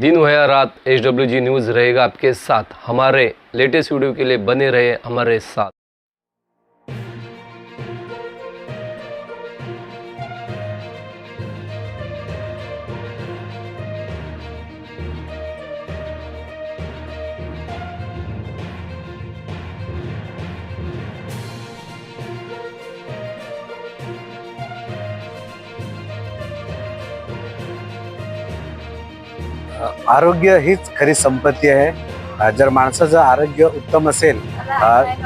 दिन हो या रात एच डब्ल्यू जी न्यूज़ रहेगा आपके साथ। हमारे लेटेस्ट वीडियो के लिए बने रहे हमारे साथ। आरोग्य हीच खरी संपत्ती आहे. जर माणसाचं आरोग्य उत्तम असेल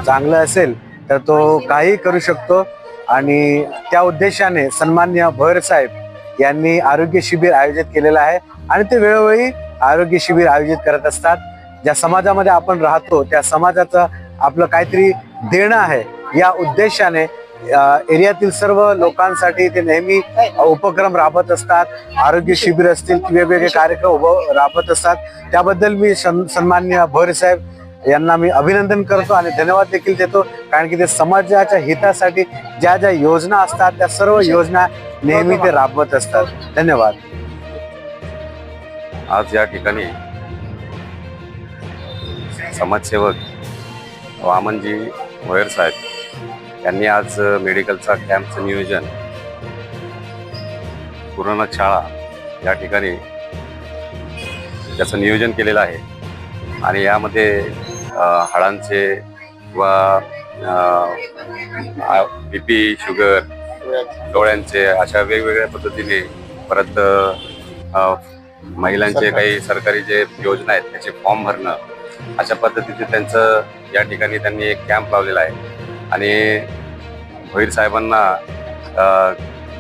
चांगलं असेल तर तो काही करू शकतो. आणि त्या उद्देशाने सन्मान्य भोयर साहेब यांनी आरोग्य शिबिर आयोजित केलेलं आहे आणि ते वेळोवेळी आरोग्य शिबिर आयोजित करत असतात. ज्या समाजामध्ये आपण राहतो त्या समाजाचं आपलं काहीतरी देणं आहे या उद्देशाने एरियातील सर्व लोकांसाठी ते नेहमी उपक्रम राबत असतात. आरोग्य शिबिर असतील वेगवेगळे कार्यक्रम उभं राबत असतात. त्याबद्दल मी सन- सन्मान्य भोरे साहेब यांना मी अभिनंदन करतो आणि धन्यवाद देखील देतो. कारण की ते समाजाच्या हितासाठी ज्या ज्या योजना असतात त्या सर्व योजना नेहमी ते राबवत असतात. धन्यवाद. आज या ठिकाणी समाजसेवक वामनजी भोयर साहेब यांनी आज मेडिकलचा कॅम्पचं नियोजन पूर्ण शाळा या ठिकाणी त्याचं नियोजन केलेलं आहे. आणि यामध्ये हाडांचे किंवा बी पी शुगर डोळ्यांचे अशा वेगवेगळ्या पद्धतीने परत महिलांचे काही सरकारी जे योजना आहेत त्याचे फॉर्म भरणं अशा पद्धतीचे त्यांचं या ठिकाणी त्यांनी एक कॅम्प लावलेला आहे. आणि भोईर साहेबांना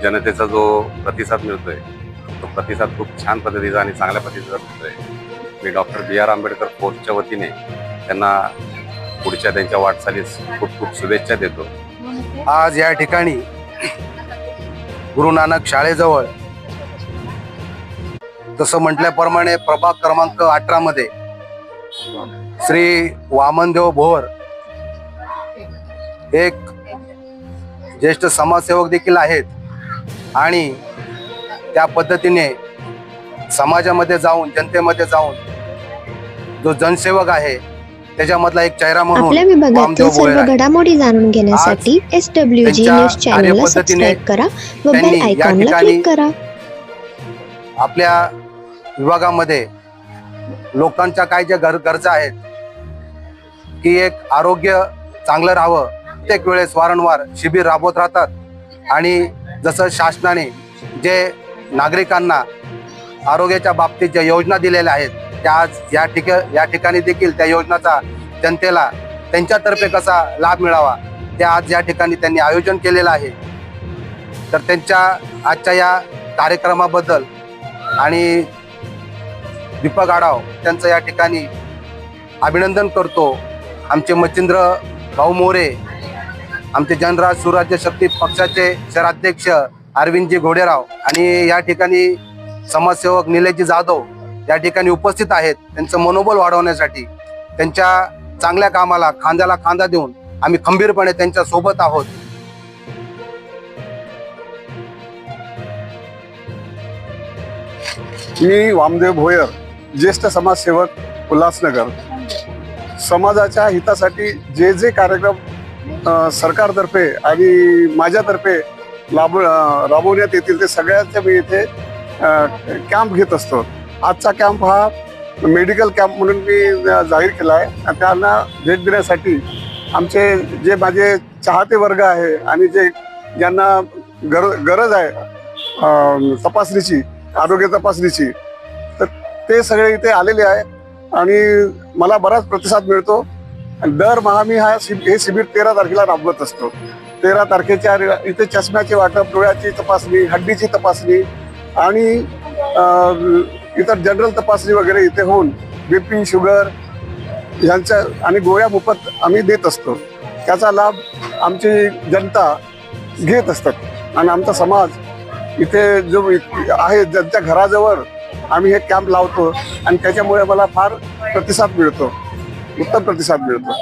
जनतेचा जो प्रतिसाद मिळतोय तो प्रतिसाद खूप छान पद्धतीचा आणि चांगल्या पद्धतीचा मिळतोय. मी डॉक्टर बी आर आंबेडकर फोर्सच्या वतीने त्यांना पुढच्या त्यांच्या वाटचालीस खूप खूप शुभेच्छा देतो. आज या ठिकाणी गुरु नानक शाळेजवळ तसं म्हटल्याप्रमाणे प्रभाग क्रमांक अठरामध्ये श्री वामनदेव भोर एक ज्येष्ठ समाजसेवक देखील आहेत आणि त्या पद्धतीने समाजामध्ये जाऊन जनतेमध्ये जाऊन जो जनसेवक आहे त्याच्यामधला एक चेहरा म्हणून आपल्या विभागातील सर्व. घडामोडी जाणून घेण्यासाठी एस डब्ल्यू जी न्यूज चॅनलला सबस्क्राईब करा व बेल आयकॉनला क्लिक करा आपल्या विभागामध्ये लोकांच्या काय ज्या गर गरजा आहेत की एक आरोग्य चांगलं राहावं प्रत्येक वेळेस वारंवार शिबिर राबवत राहतात. आणि जसं शासनाने जे नागरिकांना आरोग्याच्या बाबतीत ज्या योजना दिलेल्या आहेत त्या आज या ठिक या ठिकाणी देखील त्या योजनाचा जनतेला त्यांच्यातर्फे कसा लाभ मिळावा ते आज या ठिकाणी त्यांनी आयोजन केलेलं आहे. तर त्यांच्या आजच्या या कार्यक्रमाबद्दल आणि दीपक आढाव त्यांचं या ठिकाणी अभिनंदन करतो. आमचे मच्छिंद्र भाऊ मोरे आमचे जनराज सुराज्य शक्ती पक्षाचे शहराध्यक्ष अरविंदजी घोडेराव आणि या ठिकाणी समाजसेवक निलेशजी जाधव या ठिकाणी उपस्थित आहेत. त्यांचं मनोबल वाढवण्यासाठी त्यांच्या चांगल्या कामाला खांद्याला खांदा देऊन आम्ही खंबीरपणे त्यांच्यासोबत आहोत. मी वामदेव भोयर ज्येष्ठ समाजसेवक उल्हासनगर. समाजाच्या हितासाठी जे जे कार्यक्रम सरकारतर्फे आणि माझ्यातर्फे लाभ राबवण्यात येतील ते सगळ्यांचे मी इथे कॅम्प घेत असतो. आजचा कॅम्प हा मेडिकल कॅम्प म्हणून मी जाहीर केला आहे. आणि त्यांना भेट देण्यासाठी आमचे जे माझे चाहते वर्ग आहे आणि जे ज्यांना गर गरज आहे तपासणीची आरोग्य तपासणीची तर ते सगळे इथे आलेले आहे. आणि मला बराच प्रतिसाद मिळतो. आणि दरमहा मी हा हे शिबिर तेरा तारखेला राबवत असतो. तेरा तारखेच्या इथे चष्म्याचे वाटप डोळ्याची तपासणी हड्डीची तपासणी आणि इतर जनरल तपासणी वगैरे इथे होऊन बीपी शुगर यांच्या आणि गोळ्या मोफत आम्ही देत असतो. त्याचा लाभ आमची जनता घेत असतात आणि आमचा समाज इथे जो आहे ज्यांच्या घराजवळ आम्ही हे कॅम्प लावतो आणि त्याच्यामुळे मला फार प्रतिसाद मिळतो. उत्तम प्रतिसाद मिळतो